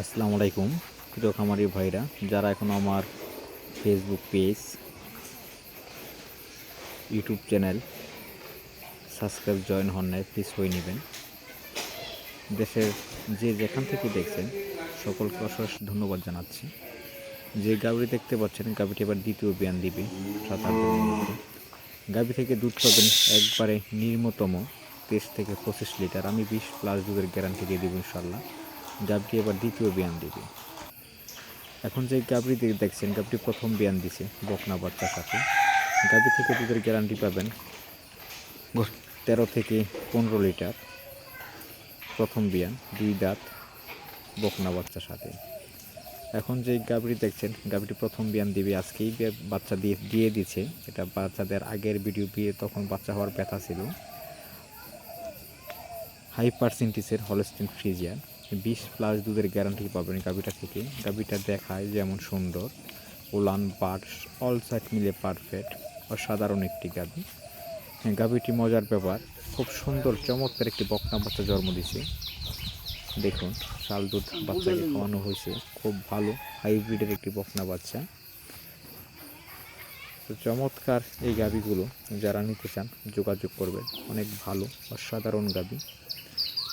আসসালামু আলাইকুম, প্রিয় খামারি ভাইরা, যারা এখন আমার Facebook page YouTube channel subscribe join হন নাই প্লিজ হয়ে নেবেন। দেশের যে যেখান থেকে দেখছেন, সকলকে অশেষ ধন্যবাদ জানাচ্ছি। যে গাভি দেখতে পাচ্ছেন, গাভিটি এবার দ্বিতীয় বিয়ান দিবে, সাত আট গাভি থেকে দুধ পাবেন একবারে নিম্নতম তেইশ থেকে পঁচিশ লিটার। আমি বিশ প্লাস দুধের গ্যারান্টি দিয়ে দেবো ইনশাল্লাহ গাভটি এবার দ্বিতীয় বিয়ান দিবে। এখন যে দিয়ে দেখছেন গাভটি প্রথম বিয়ান দিছে বকনা বাচ্চার সাথে। গাবি থেকে দুধের গ্যারান্টি পাবেন তেরো থেকে পনেরো লিটার প্রথম বিয়ান দুই দাঁত বকনা বাচ্চার সাথে। এখন যে গাভীটি দেখছেন গাভীটি প্রথম বিয়ান দিবে। আজকেই বাচ্চা দিয়ে দিয়ে দিছে। এটা বাচ্চাদের আগের ভিডিও বিয়ে তখন বাচ্চা হওয়ার ব্যথা ছিল। হাই পার্সেন্টেজের হলস্টিন ফ্রিজিয়ান বিশ প্লাস দুধের গ্যারান্টি পাবেন গাভীটা থেকে। গাভীটা দেখায় যেমন সুন্দর ওলান পাট অল সাইড মিলে পারফেক্ট অসাধারণ একটি গাভী। হ্যাঁ গাভীটি মজার ব্যাপার, খুব সুন্দর, চমৎকার একটি বকনা বাচ্চা জন্ম দিছে। দেখুন, শাল দুধ বাচ্চাকে খাওয়ানো হয়েছে, খুব ভালো হাইব্রিডের একটি বকনা বাচ্চা। তো চমৎকার এই গাভীগুলো যারা নিতে চান, যোগাযোগ করবেন। অনেক ভালো, অসাধারণ গাভী।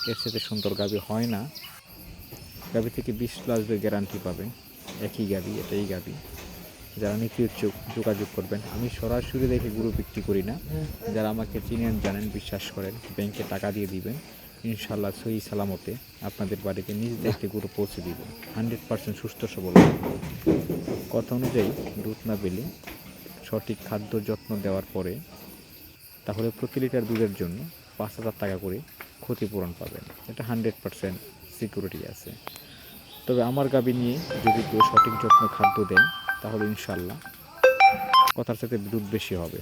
এর সাথে সুন্দর গাবি হয় না। গাবি থেকে বিশ প্লাসের গ্যারান্টি পাবেন একই গাবি, এটাই গাবি। যারা নিতে ইচ্ছুক যোগাযোগ করবেন, আমি সরাসরি দেখে গরু বিক্রি করি না। যারা আমাকে চিনেন, জানেন, বিশ্বাস করেন ব্যাংকে টাকা দিয়ে দিবেন ইনশাল্লাহ সহি সালামতে আপনাদের বাড়িতে নিজ দেখতে গরু পৌঁছে দিব। হান্ড্রেড পার্সেন্ট সুস্থ, সবল। কথা অনুযায়ী, দুধ না পেলে সঠিক খাদ্য যত্ন দেওয়ার পরে, তাহলে প্রতি লিটার দুধের জন্য পাঁচ হাজার টাকা করে ক্ষতিপূরণ পাবেন। এটা হান্ড্রেড পার্সেন্ট সিকিউরিটি আছে। তবে আমার গাবি নিয়ে যদি কেউ সঠিক যত্ন খাদ্য দেন, তাহলে ইনশাল্লাহ কথার সাথে দুধ বেশি হবে।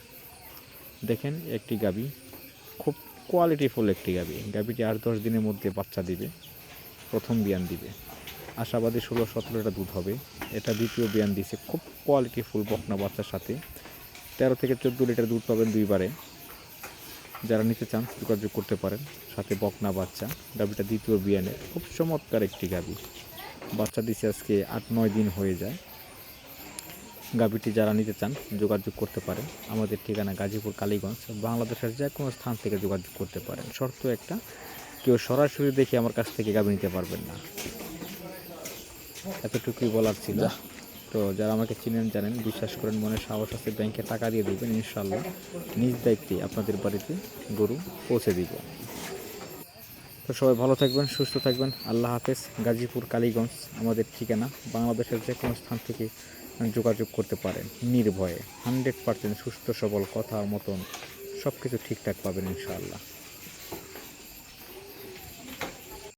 দেখেন একটি গাবি, খুব কোয়ালিটিফুল একটি গাভী গাবিটি আট দশ দিনের মধ্যে বাচ্চা দিবে, প্রথম বিয়ান দিবে। আশাবাদী ষোলো সতেরোটা দুধ হবে। এটা দ্বিতীয় বিয়ান দিছে, খুব কোয়ালিটিফুল বকনা বাচ্চার সাথে। তেরো থেকে চোদ্দ লিটার দুধ পাবেন দুইবারে। যারা নিতে চান যোগাযোগ করতে পারেন। সাথে বকনা বাচ্চা, গাভীটা দ্বিতীয় বিয়ানে। খুব চমৎকার একটি গাভী। বাচ্চা দিছে আজকে আট, নয় দিন হয়ে যায়। গাভীটি যারা নিতে চান যোগাযোগ করতে পারেন। আমাদের ঠিকানা গাজীপুর, কালীগঞ্জ, বাংলাদেশের যে কোনো স্থান থেকে যোগাযোগ করতে পারেন। শর্ত একটা, কেউ সরাসরি দেখে আমার কাছ থেকে গাভী নিতে পারবেন না। এতটুকুই বলার ছিল। তো যারা আমাকে চিনেন, জানেন, বিশ্বাস করেন, মনে সাহস আছে, ব্যাংকে টাকা দিয়ে দেবেন ইনশাল্লাহ নিজ দায়িত্বে আপনাদের বাড়িতে গরু পৌঁছে দিব। তো সবাই ভালো থাকবেন, সুস্থ থাকবেন। আল্লাহ হাফেজ, গাজীপুর, কালীগঞ্জ, আমাদের ঠিকানা বাংলাদেশের যে কোনো স্থান থেকে যোগাযোগ করতে পারেন নির্ভয়ে। হান্ড্রেড পার্সেন্ট সুস্থ, সবল কথা মতন সব কিছু ঠিকঠাক পাবেন, ইনশাআল্লাহ।